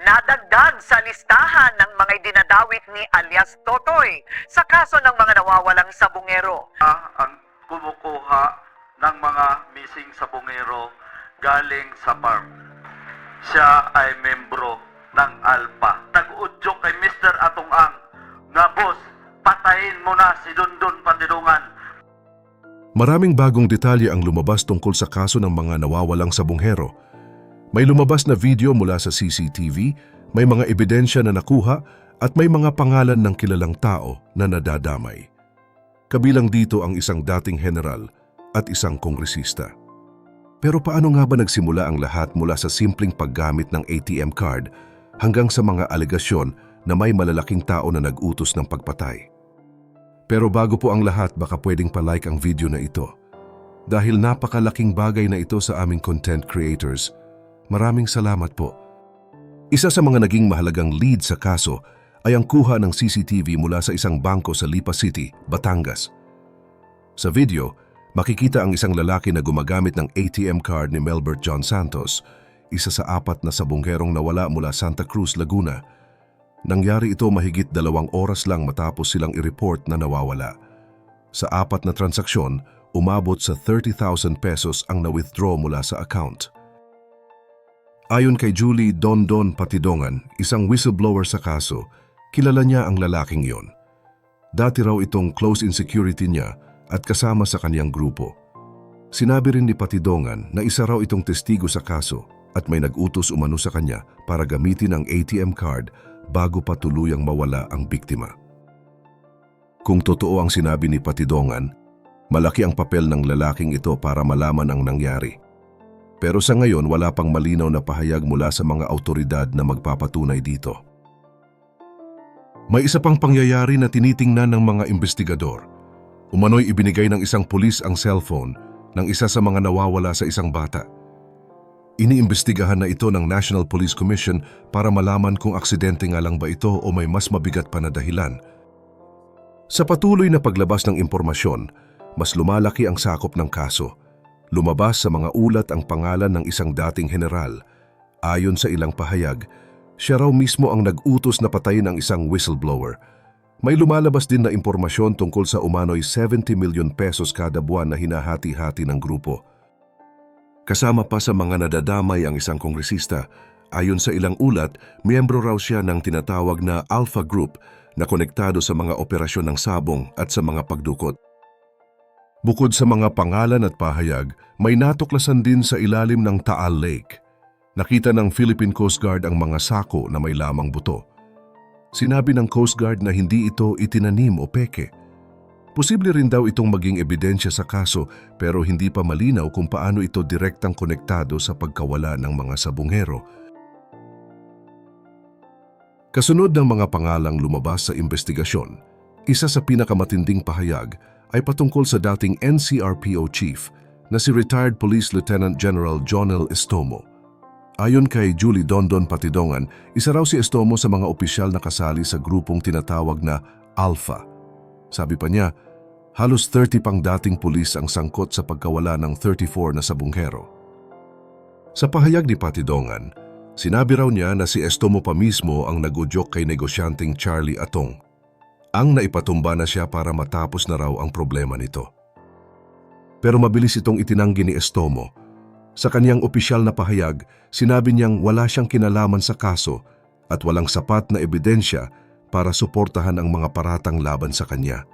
Nadagdag sa listahan ng mga dinadawit ni alias Totoy sa kaso ng mga nawawalang sabungero. ang kumukuha ng mga missing sabongero galing sa farm. Siya ay membro ng Alpha. Nag-udyok kay Mr. Atong Ang nga boss, patayin mo na si Dundon Pandilungan. Maraming bagong detalye ang lumabas tungkol sa kaso ng mga nawawalang sabonghero. May lumabas na video mula sa CCTV, may mga ebidensya na nakuha at may mga pangalan ng kilalang tao na nadadamay. Kabilang dito ang isang dating general at isang kongresista. Pero paano nga ba nagsimula ang lahat mula sa simpleng paggamit ng ATM card hanggang sa mga alegasyon na may malalaking tao na nag-utos ng pagpatay? Pero bago po ang lahat, baka pwedeng palike ang video na ito. Dahil napakalaking bagay na ito sa aming content creators, maraming salamat po. Isa sa mga naging mahalagang lead sa kaso ay ang kuha ng CCTV mula sa isang bangko sa Lipa City, Batangas. Sa video, makikita ang isang lalaki na gumagamit ng ATM card ni Melbert John Santos, isa sa apat na sabongherong nawala mula Santa Cruz, Laguna. Nangyari ito mahigit dalawang oras lang matapos silang i-report na nawawala. Sa apat na transaksyon, umabot sa 30,000 pesos ang na-withdraw mula sa account. Ayon kay Julie Dondon Patidongan, isang whistleblower sa kaso, kilala niya ang lalaking yon. Dati raw itong close in security niya at kasama sa kanyang grupo. Sinabi rin ni Patidongan na isa raw itong testigo sa kaso at may nag-utos umano sa kanya para gamitin ang ATM card bago pa tuluyang mawala ang biktima. Kung totoo ang sinabi ni Patidongan, malaki ang papel ng lalaking ito para malaman ang nangyari. Pero sa ngayon wala pang malinaw na pahayag mula sa mga autoridad na magpapatunay dito. May isa pang pangyayari na tinitingnan ng mga investigador. Umano'y ibinigay ng isang pulis ang cellphone ng isa sa mga nawawala sa isang bata. Iniimbestigahan na ito ng National Police Commission para malaman kung aksidente nga lang ba ito o may mas mabigat pa na dahilan. Sa patuloy na paglabas ng impormasyon, mas lumalaki ang sakop ng kaso. Lumabas sa mga ulat ang pangalan ng isang dating general. Ayon sa ilang pahayag, siya raw mismo ang nag-utos na patayin ang isang whistleblower. May lumalabas din na impormasyon tungkol sa umano'y 70 milyon pesos kada buwan na hinahati-hati ng grupo. Kasama pa sa mga nadadamay ang isang kongresista. Ayon sa ilang ulat, miyembro raw siya ng tinatawag na Alpha Group na konektado sa mga operasyon ng sabong at sa mga pagdukot. Bukod sa mga pangalan at pahayag, may natuklasan din sa ilalim ng Taal Lake. Nakita ng Philippine Coast Guard ang mga sako na may lamang buto. Sinabi ng Coast Guard na hindi ito itinanim o peke. Posible rin daw itong maging ebidensya sa kaso pero hindi pa malinaw kung paano ito direktang konektado sa pagkawala ng mga sabungero. Kasunod ng mga pangalang lumabas sa investigasyon, isa sa pinakamatinding pahayag ay patungkol sa dating NCRPO chief na si retired Police Lieutenant General Jonel Estomo. Ayon kay Julie Dondon Patidongan, isa raw si Estomo sa mga opisyal na kasali sa grupong tinatawag na Alpha. Sabi pa niya, halos 30 pang dating pulis ang sangkot sa pagkawala ng 34 na sabunghero. Sa pahayag ni Patidongan, sinabi raw niya na si Estomo pa mismo ang nagudyok kay negosyanteng Charlie Atong. Ang naipatumba na siya para matapos na raw ang problema nito. Pero mabilis itong itinanggi ni Estomo. Sa kanyang opisyal na pahayag, sinabi niyang wala siyang kinalaman sa kaso at walang sapat na ebidensya para suportahan ang mga paratang laban sa kanya.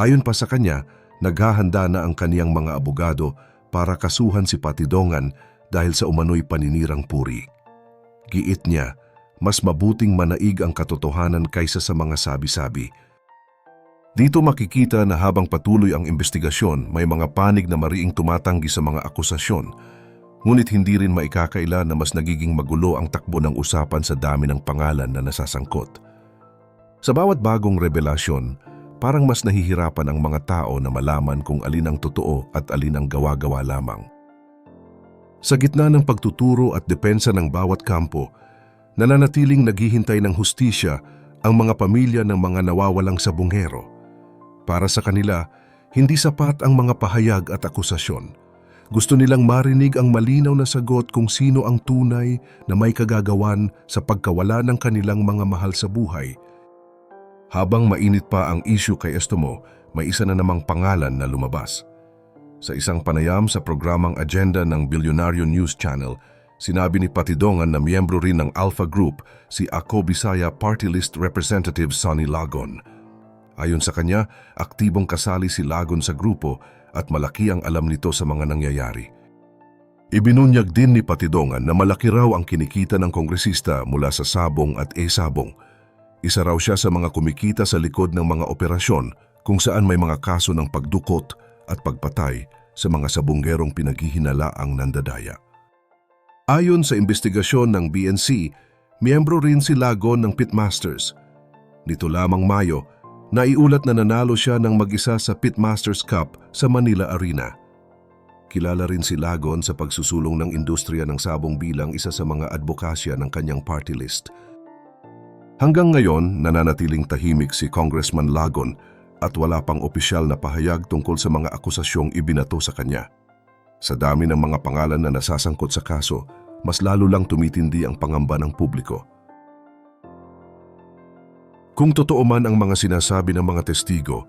Ayon pa sa kanya, naghahanda na ang kaniyang mga abogado para kasuhan si Patidongan dahil sa umano'y paninirang puri. Giit niya, mas mabuting manaig ang katotohanan kaysa sa mga sabi-sabi. Dito makikita na habang patuloy ang investigasyon, may mga panig na mariing tumatanggi sa mga akusasyon, ngunit hindi rin maikakaila na mas nagiging magulo ang takbo ng usapan sa dami ng pangalan na nasasangkot. Sa bawat bagong revelasyon, parang mas nahihirapan ang mga tao na malaman kung alin ang totoo at alin ang gawa-gawa lamang. Sa gitna ng pagtuturo at depensa ng bawat kampo, nananatiling naghihintay ng hustisya ang mga pamilya ng mga nawawalang sabungero. Para sa kanila, hindi sapat ang mga pahayag at akusasyon. Gusto nilang marinig ang malinaw na sagot kung sino ang tunay na may kagagawan sa pagkawala ng kanilang mga mahal sa buhay. Habang mainit pa ang issue kay Estomo, may isa na namang pangalan na lumabas. Sa isang panayam sa programang agenda ng Bilyonaryo News Channel, sinabi ni Patidongan na miyembro rin ng Alpha Group si Ako Bisaya Party List Representative Sonny Lagon. Ayon sa kanya, aktibong kasali si Lagon sa grupo at malaki ang alam nito sa mga nangyayari. Ibinunyag din ni Patidongan na malaki raw ang kinikita ng kongresista mula sa sabong at e-sabong. Isa raw siya sa mga kumikita sa likod ng mga operasyon kung saan may mga kaso ng pagdukot at pagpatay sa mga sabonggerong pinaghihinalaang nandadaya. Ayon sa investigasyon ng BNC, miyembro rin si Lagon ng Pitmasters. Nito lamang Mayo, naiulat na nanalo siya ng mag-isa sa Pitmasters Cup sa Manila Arena. Kilala rin si Lagon sa pagsusulong ng industriya ng sabong bilang isa sa mga advokasya ng kanyang party list. Hanggang ngayon, nananatiling tahimik si Congressman Lagon at wala pang opisyal na pahayag tungkol sa mga akusasyong ibinato sa kanya. Sa dami ng mga pangalan na nasasangkot sa kaso, mas lalo lang tumitindi ang pangamba ng publiko. Kung totoo man ang mga sinasabi ng mga testigo,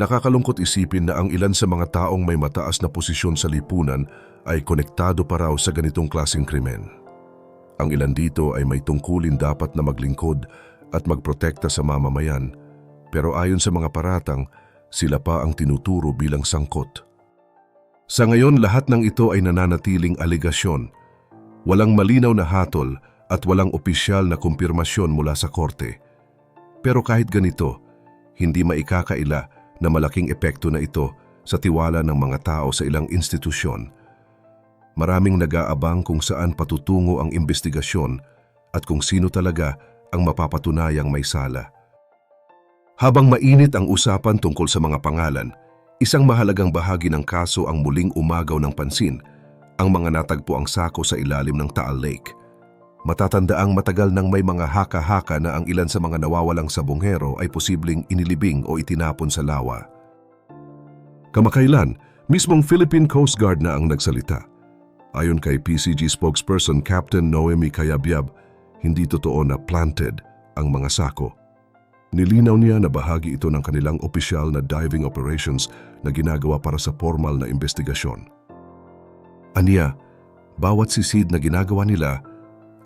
nakakalungkot isipin na ang ilan sa mga taong may mataas na posisyon sa lipunan ay konektado pa raw sa ganitong klaseng krimen. Ang ilan dito ay may tungkulin dapat na maglingkod at magprotekta sa mamamayan, pero ayon sa mga paratang, sila pa ang tinuturo bilang sangkot. Sa ngayon, lahat ng ito ay nananatiling aligasyon. Walang malinaw na hatol at walang opisyal na kumpirmasyon mula sa korte. Pero kahit ganito, hindi maikakaila na malaking epekto na ito sa tiwala ng mga tao sa ilang institusyon. Maraming nag-aabang kung saan patutungo ang investigasyon at kung sino talaga ang mapapatunayang may sala. Habang mainit ang usapan tungkol sa mga pangalan, isang mahalagang bahagi ng kaso ang muling umagaw ng pansin, ang mga natagpo ang sako sa ilalim ng Taal Lake. Matatandaang matagal nang may mga haka-haka na ang ilan sa mga nawawalang sabonghero ay posibleng inilibing o itinapon sa lawa. Kamakailan, mismong Philippine Coast Guard na ang nagsalita. Ayon kay PCG spokesperson Captain Noemi Kayabyab, hindi totoo na planted ang mga sako. Nilinaw niya na bahagi ito ng kanilang opisyal na diving operations na ginagawa para sa formal na investigasyon. Aniya, bawat sisid na ginagawa nila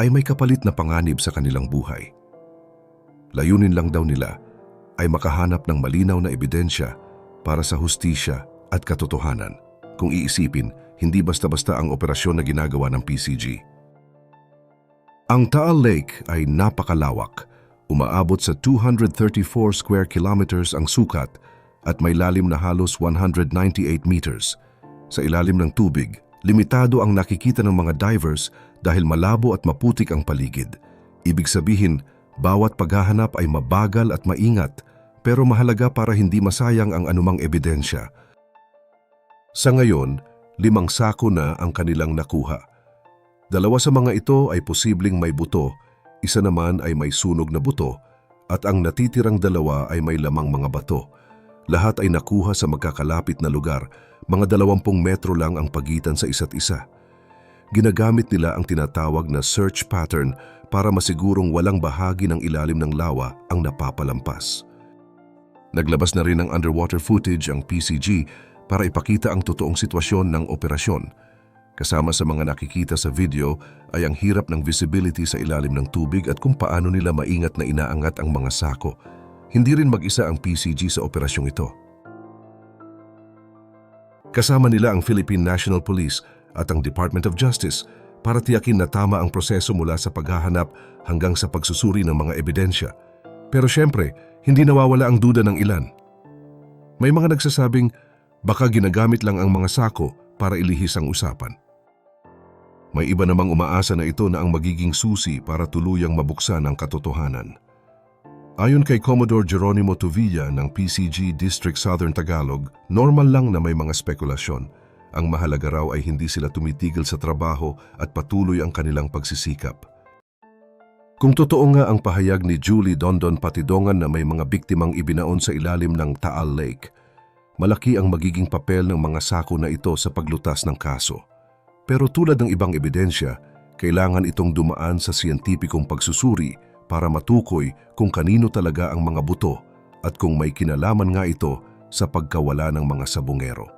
ay may kapalit na panganib sa kanilang buhay. Layunin lang daw nila ay makahanap ng malinaw na ebidensya para sa hustisya at katotohanan. Kung iisipin, hindi basta-basta ang operasyon na ginagawa ng PCG. Ang Taal Lake ay napakalawak, umaabot sa 234 square kilometers ang sukat at may lalim na halos 198 meters. Sa ilalim ng tubig, limitado ang nakikita ng mga divers dahil malabo at maputik ang paligid. Ibig sabihin, bawat paghahanap ay mabagal at maingat pero mahalaga para hindi masayang ang anumang ebidensya. Sa ngayon, limang sako na ang kanilang nakuha. Dalawa sa mga ito ay posibleng may buto, isa naman ay may sunog na buto, at ang natitirang dalawa ay may lamang mga bato. Lahat ay nakuha sa magkakalapit na lugar, mga dalawampung metro lang ang pagitan sa isa't isa. Ginagamit nila ang tinatawag na search pattern para masigurong walang bahagi ng ilalim ng lawa ang napapalampas. Naglabas na rin ng underwater footage ang PCG para ipakita ang totoong sitwasyon ng operasyon. Kasama sa mga nakikita sa video ay ang hirap ng visibility sa ilalim ng tubig at kung paano nila maingat na inaangat ang mga sako. Hindi rin mag-isa ang PCG sa operasyong ito. Kasama nila ang Philippine National Police at ang Department of Justice para tiyakin na tama ang proseso mula sa paghahanap hanggang sa pagsusuri ng mga ebidensya. Pero syempre, hindi nawawala ang duda ng ilan. May mga nagsasabing baka ginagamit lang ang mga sako para ilihis ang usapan. May iba namang umaasa na ito na ang magiging susi para tuluyang mabuksan ang katotohanan. Ayon kay Commodore Geronimo Tuvilla ng PCG District Southern Tagalog, normal lang na may mga spekulasyon. Ang mahalaga raw ay hindi sila tumitigil sa trabaho at patuloy ang kanilang pagsisikap. Kung totoo nga ang pahayag ni Julie Dondon Patidongan na may mga biktimang ibinaon sa ilalim ng Taal Lake, malaki ang magiging papel ng mga sako na ito sa paglutas ng kaso. Pero tulad ng ibang ebidensya, kailangan itong dumaan sa siyentipikong pagsusuri para matukoy kung kanino talaga ang mga buto at kung may kinalaman nga ito sa pagkawala ng mga sabungero.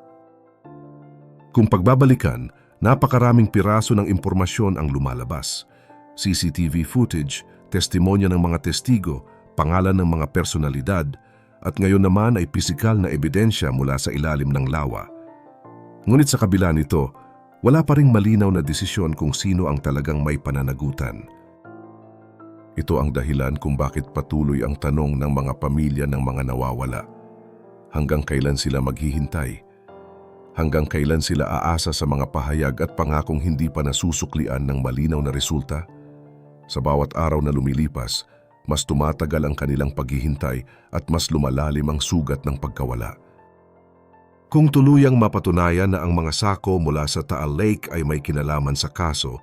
Kung pagbabalikan, napakaraming piraso ng impormasyon ang lumalabas. CCTV footage, testimonya ng mga testigo, pangalan ng mga personalidad, at ngayon naman ay pisikal na ebidensya mula sa ilalim ng lawa. Ngunit sa kabila nito, wala pa ring malinaw na desisyon kung sino ang talagang may pananagutan. Ito ang dahilan kung bakit patuloy ang tanong ng mga pamilya ng mga nawawala. Hanggang kailan sila maghihintay? Hanggang kailan sila aasa sa mga pahayag at pangakong hindi pa nasusuklian ng malinaw na resulta? Sa bawat araw na lumilipas, mas tumatagal ang kanilang paghihintay at mas lumalalim ang sugat ng pagkawala. Kung tuluyang mapatunayan na ang mga sako mula sa Taal Lake ay may kinalaman sa kaso,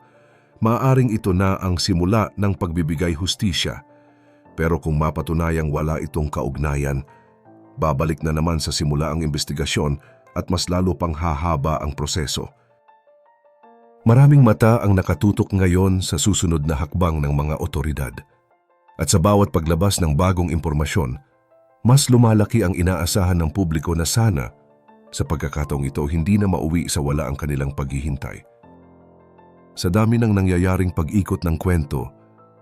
maaaring ito na ang simula ng pagbibigay hustisya. Pero kung mapatunayang wala itong kaugnayan, babalik na naman sa simula ang investigasyon at mas lalo pang hahaba ang proseso. Maraming mata ang nakatutok ngayon sa susunod na hakbang ng mga otoridad. At sa bawat paglabas ng bagong impormasyon, mas lumalaki ang inaasahan ng publiko na sana sa pagkakataong ito hindi na mauwi sa wala ang kanilang paghihintay. Sa dami ng nangyayaring pag-ikot ng kwento,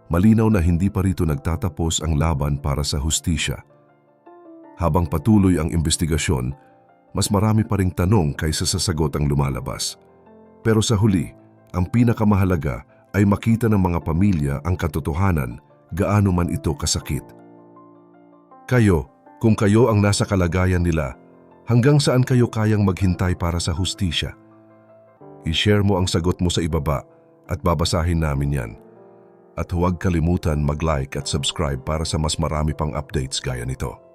malinaw na hindi pa rito nagtatapos ang laban para sa hustisya. Habang patuloy ang investigasyon, mas marami pa ring tanong kaysa sa sagot ang lumalabas. Pero sa huli, ang pinakamahalaga ay makita ng mga pamilya ang katotohanan gaano man ito kasakit. Kayo, kung kayo ang nasa kalagayan nila, hanggang saan kayo kayang maghintay para sa hustisya? I-share mo ang sagot mo sa ibaba at babasahin namin yan. At huwag kalimutan mag-like at subscribe para sa mas marami pang updates gaya nito.